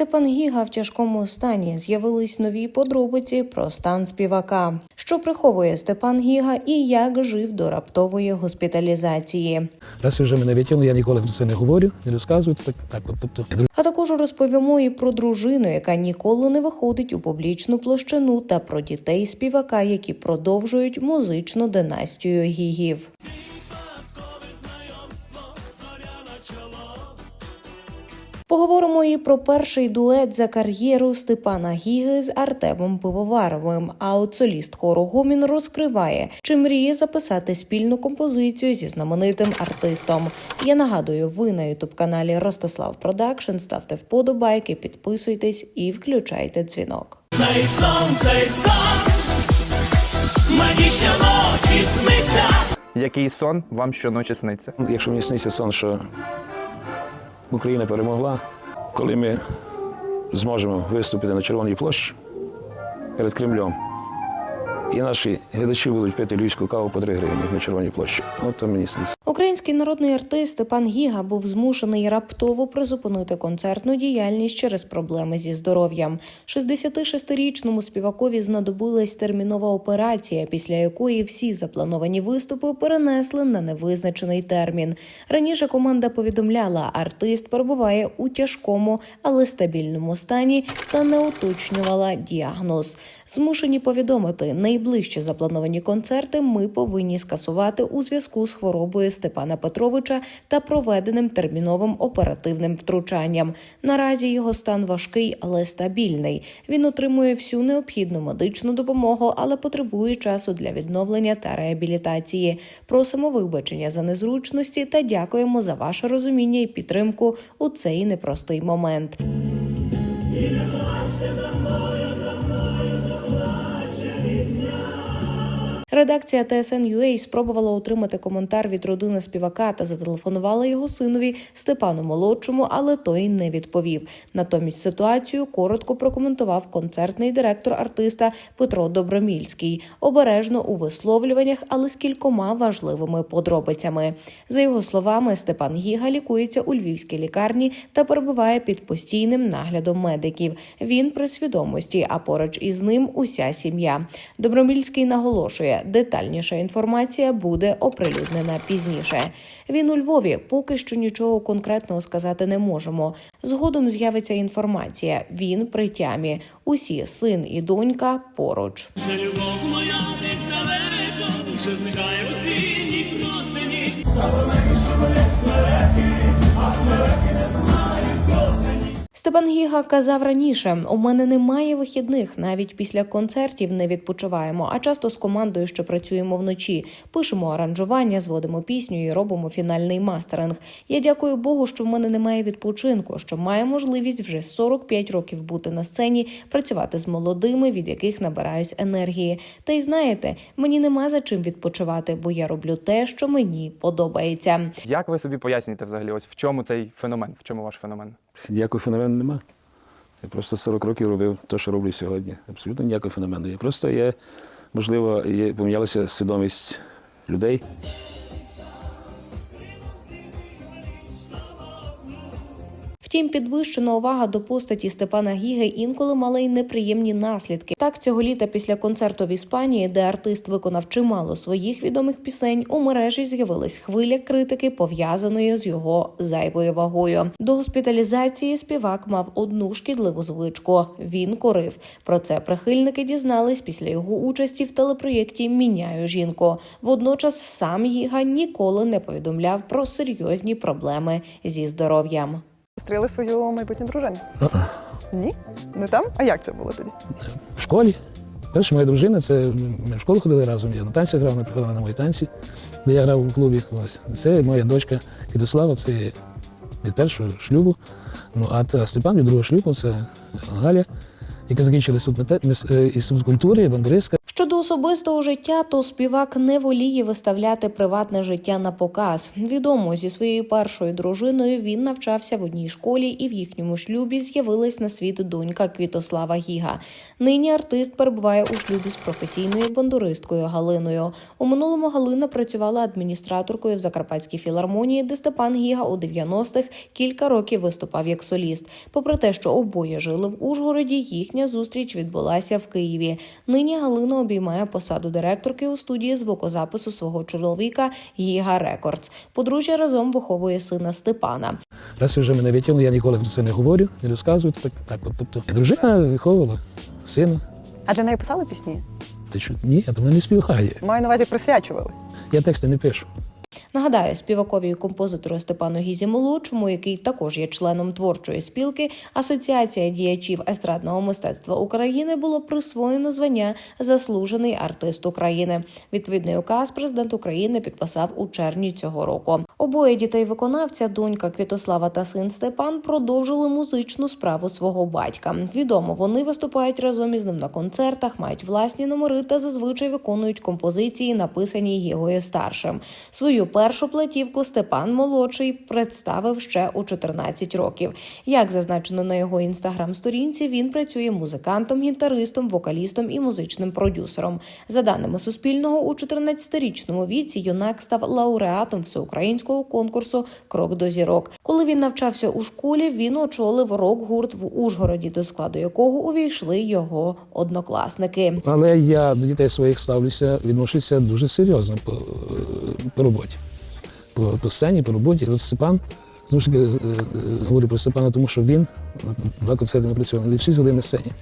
Степан Гіга в тяжкому стані. З'явились нові подробиці про стан співака. Що приховує Степан Гіга і як жив до раптової госпіталізації. Раз вже мене витягнули, я ніколи про це не говорю, не розказую. Так, так от, тобто, А також розповімо і про дружину, яка ніколи не виходить у публічну площину, та про дітей співака, які продовжують музичну династію гігів. Поговоримо і про перший дует за кар'єру Степана Гіги з Артемом Пивоваровим. А от соліст хору Гомін розкриває, чи мріє записати спільну композицію зі знаменитим артистом. Я нагадую, ви на ютуб каналі Ростислав Продакшн. Ставте вподобайки, підписуйтесь і включайте дзвінок. Цей сон, цей сон, мені щоночі сниться. Який сон вам щоночі сниться? Ну, якщо мені сниться сон, що Україна перемогла, коли ми зможемо виступити на Червоній площі перед Кремлем, і наші глядачі будуть пити львівську каву по 3 гривні на Червоній площі. От то мені сниться. Український народний артист Степан Гіга був змушений раптово призупинити концертну діяльність через проблеми зі здоров'ям. 66-річному співакові знадобилась термінова операція, після якої всі заплановані виступи перенесли на невизначений термін. Раніше команда повідомляла, артист перебуває у тяжкому, але стабільному стані та не уточнювала діагноз. Змушені повідомити, найближчі заплановані концерти ми повинні скасувати у зв'язку з хворобою Степана Петровича та проведеним терміновим оперативним втручанням. Наразі його стан важкий, але стабільний. Він отримує всю необхідну медичну допомогу, але потребує часу для відновлення та реабілітації. Просимо вибачення за незручності та дякуємо за ваше розуміння і підтримку у цей непростий момент. Редакція TSN.UA спробувала отримати коментар від родини співака та зателефонувала його синові Степану Молодшому, але той не відповів. Натомість ситуацію коротко прокоментував концертний директор артиста Петро Добромільський, обережно у висловлюваннях, але з кількома важливими подробицями. За його словами, Степан Гіга лікується у львівській лікарні та перебуває під постійним наглядом медиків. Він при свідомості, а поруч із ним уся сім'я. Добромільський наголошує, детальніша інформація буде оприлюднена пізніше. Він у Львові поки що нічого конкретного сказати не можемо. Згодом з'явиться інформація. Він при тямі. Усі син і донька поруч. Любов моя вже зникає у синій Степан Гіга казав раніше: у мене немає вихідних. Навіть після концертів не відпочиваємо, а часто з командою ще працюємо вночі. Пишемо аранжування, зводимо пісню і робимо фінальний мастеринг. Я дякую Богу, що в мене немає відпочинку, що маю можливість вже 45 років бути на сцені, працювати з молодими, від яких набираюсь енергії. Та й знаєте, мені нема за чим відпочивати, бо я роблю те, що мені подобається. Як ви собі поясните взагалі, ось в чому цей феномен? В чому ваш феномен? Ніякого феномену нема. Я просто 40 років робив те, що роблю сьогодні. Абсолютно ніякого феномену. Я просто є, можливо, є, помінялася свідомість людей. Втім, підвищена увага до постаті Степана Гіги інколи мала й неприємні наслідки. Так, цього літа після концерту в Іспанії, де артист виконав чимало своїх відомих пісень, у мережі з'явилась хвиля критики, пов'язаної з його зайвою вагою. До госпіталізації співак мав одну шкідливу звичку. Він курив. Про це прихильники дізнались після його участі в телепроєкті Міняю жінку. Водночас сам Гіга ніколи не повідомляв про серйозні проблеми зі здоров'ям. Зустріли свою майбутню дружину? Ні? Не там? А як це було тоді? В школі. Перша моя дружина, це ми в школу ходили разом. Я на танці грав, вона приходила на мої танці, де я грав у клубі. Ось. Це моя дочка Кідослава, це від першого шлюбу. Ну, а та Степан від другого шлюбу це Галя, яка закінчила інститут е, культури, бандуристка. Щодо особистого життя, то співак не воліє виставляти приватне життя на показ. Відомо зі своєю першою дружиною він навчався в одній школі, і в їхньому шлюбі з'явилась на світ донька Квітослава Гіга. Нині артист перебуває у шлюбі з професійною бандуристкою Галиною. У минулому Галина працювала адміністраторкою в Закарпатській філармонії, де Степан Гіга у 90-х кілька років виступав як соліст. Попри те, що обоє жили в Ужгороді, їхня зустріч відбулася в Києві. Нині Галина обіймає посаду директорки у студії звукозапису свого чоловіка Гіга Рекордс. Подружжя разом виховує сина Степана. Раз вже мене витягнули, я ніколи про це не говорю, не розказую. Так, так от, тобто, дружина виховувала сина. А для неї писали пісні? Ти що? Ні, я то вона не співає. Маю на увазі присвячували. Я тексти не пишу. Нагадаю, співакові і композитору Степану Гізі Молодшому, який також є членом творчої спілки, Асоціація діячів естрадного мистецтва України було присвоєно звання Заслужений артист України. Відповідний указ президент України підписав у червні цього року. Обоє дітей виконавця, донька Квітослава та син Степан, продовжили музичну справу свого батька. Відомо, вони виступають разом із ним на концертах, мають власні номери та зазвичай виконують композиції, написані Єгою старшим. Свою першу платівку Степан молодший представив ще у 14 років. Як зазначено на його інстаграм-сторінці, він працює музикантом, гітаристом, вокалістом і музичним продюсером. За даними Суспільного, у 14-річному віці юнак став лауреатом всеукраїнського конкурсу Крок до зірок. Коли він навчався у школі, він очолив рок-гурт в Ужгороді, до складу якого увійшли його однокласники. Але я до дітей своїх ставлюся, відношуся дуже серйозно по, роботі. По, по сцені, по роботі. От Степан, знову ж таки, е, е, говорю про Степана, тому що він два концерти ми працювали, 6 годин на сцені.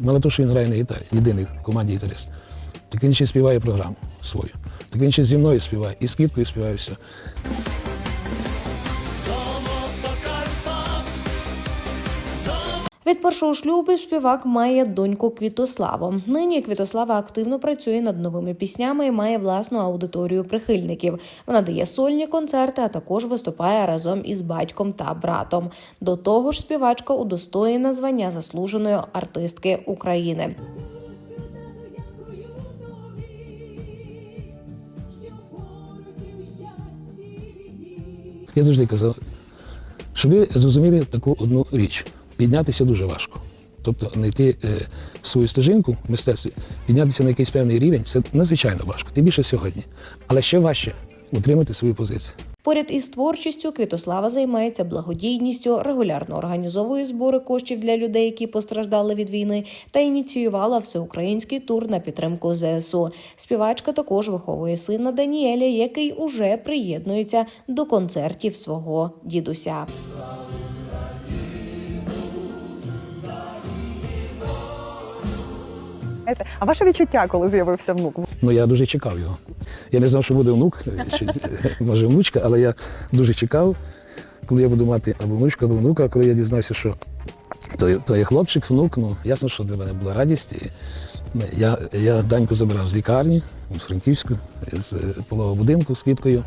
Мало того, що він грає на гітарі, єдиний в команді гітарист. Так він ще співає програму свою. Так він ще зі мною співає, і з кіткою співає все. Від першого шлюбу співак має доньку Квітославу. Нині Квітослава активно працює над новими піснями і має власну аудиторію прихильників. Вона дає сольні концерти, а також виступає разом із батьком та братом. До того ж, співачка удостоєна звання заслуженої артистки України. Я завжди казав, щоб ви зрозуміли таку одну річ: піднятися дуже важко. Тобто знайти е, свою стежинку в мистецтві, піднятися на якийсь певний рівень це надзвичайно важко, тим більше сьогодні. Але ще важче утримати свою позицію. Поряд із творчістю Квітослава займається благодійністю, регулярно організовує збори коштів для людей, які постраждали від війни, та ініціювала всеукраїнський тур на підтримку ЗСУ. Співачка також виховує сина Даніеля, який уже приєднується до концертів свого дідуся. А ваше відчуття, коли з'явився внук? Ну я дуже чекав його. Я не знав, що буде внук, чи, може внучка, але я дуже чекав, коли я буду мати або внучку, або внука. Коли я дізнався, що то, є- то хлопчик, внук, ну ясно, що для мене була радість. І я, я Даньку забирав з лікарні з Франківську, з полового будинку з квіткою.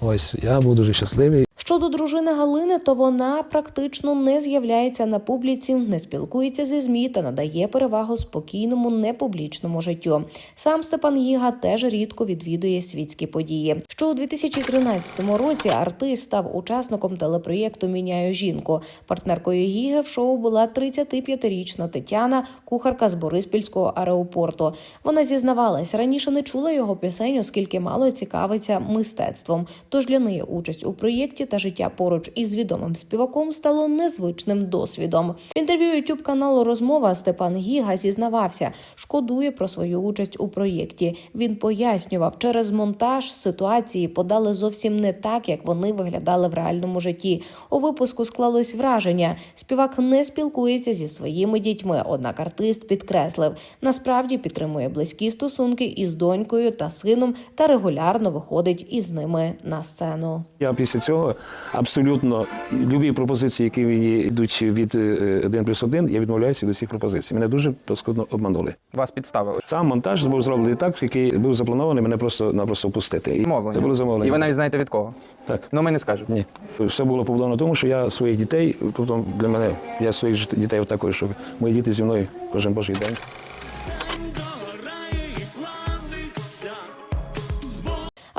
Ось я був дуже щасливий. Щодо дружини Галини, то вона практично не з'являється на публіці, не спілкується зі змі та надає перевагу спокійному непублічному життю. Сам Степан Гіга теж рідко відвідує світські події. Що у 2013 році артист став учасником телепроєкту Міняю жінку. Партнеркою Гіги в шоу була 35-річна Тетяна, кухарка з Бориспільського аеропорту. Вона зізнавалась, раніше не чула його пісень, оскільки мало цікавиться мистецтвом. Тож для неї участь у проєкті та життя поруч із відомим співаком стало незвичним досвідом. В інтерв'ю youtube каналу Розмова Степан Гіга зізнавався, шкодує про свою участь у проєкті. Він пояснював, через монтаж ситуації подали зовсім не так, як вони виглядали в реальному житті. У випуску склалось враження. Співак не спілкується зі своїми дітьми. Однак артист підкреслив, насправді підтримує близькі стосунки із донькою та сином та регулярно виходить із ними на сцену. Я після цього абсолютно любі пропозиції, які мені йдуть від 1 плюс 1, я відмовляюся від усіх пропозицій. Мене дуже паскудно обманули. Вас підставили. Сам монтаж був зроблений так, який був запланований мене просто-напросто впустити. І Замовлення. Це було замовлення. І ви навіть знаєте від кого? Так. Ну ми не скажемо. Ні. Все було побудовано тому, що я своїх дітей, тобто для мене, я своїх дітей також, що мої діти зі мною кожен божий день.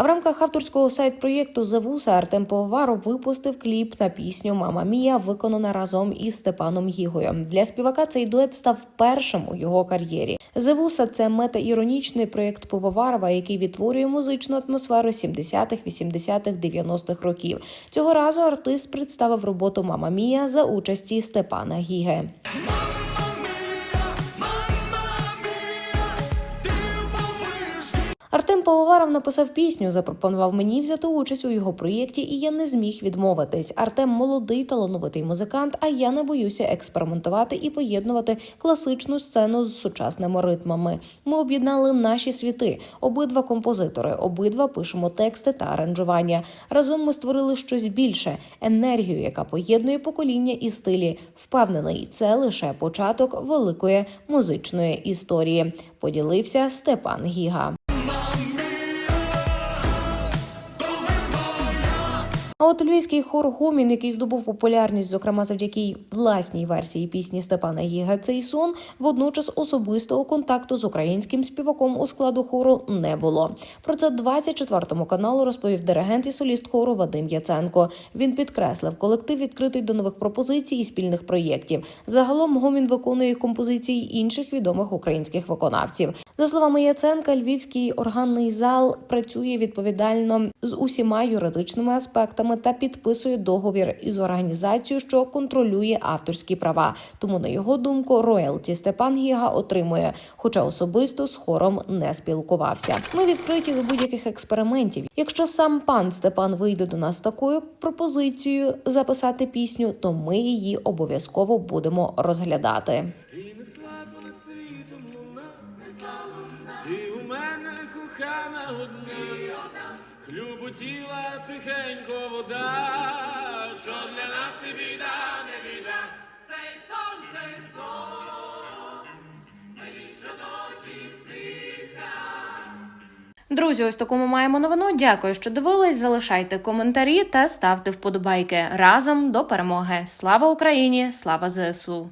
А в рамках авторського сайт-проєкту Завуса Артем Пивоваров випустив кліп на пісню Мама Мія, виконана разом із Степаном Гігою. Для співака цей дует став першим у його кар'єрі. Завуса це мета-іронічний проєкт Пивоварова, який відтворює музичну атмосферу 70-х, 80-х, 90-х років. Цього разу артист представив роботу Мама Мія за участі Степана Гіги. Артем Пивоваров написав пісню, запропонував мені взяти участь у його проєкті, і я не зміг відмовитись. Артем молодий талановитий музикант, а я не боюся експериментувати і поєднувати класичну сцену з сучасними ритмами. Ми об'єднали наші світи. Обидва композитори, обидва пишемо тексти та аранжування. Разом ми створили щось більше енергію, яка поєднує покоління і стилі. Впевнений, це лише початок великої музичної історії. Поділився Степан Гіга. А от львівський хор Гомін, який здобув популярність, зокрема завдяки власній версії пісні Степана Гіга «Цей сон», водночас особистого контакту з українським співаком у складу хору не було. Про це 24 каналу розповів диригент і соліст хору Вадим Яценко. Він підкреслив, колектив відкритий до нових пропозицій і спільних проєктів. Загалом Гомін виконує композиції інших відомих українських виконавців. За словами Яценка, львівський органний зал працює відповідально з усіма юридичними аспектами та підписує договір із організацією, що контролює авторські права. Тому, на його думку, роялті Степан Гіга отримує, хоча особисто з хором не спілкувався. Ми відкриті до будь-яких експериментів. Якщо сам пан Степан вийде до нас такою пропозицією записати пісню, то ми її обов'язково будемо розглядати. Хлюботіла тихенько вода, що для нас і біда, не біда. Цей сон, цей сон, мені щоночі сниться. Друзі, ось таку ми маємо новину. Дякую, що дивились. Залишайте коментарі та ставте вподобайки разом до перемоги. Слава Україні! Слава ЗСУ!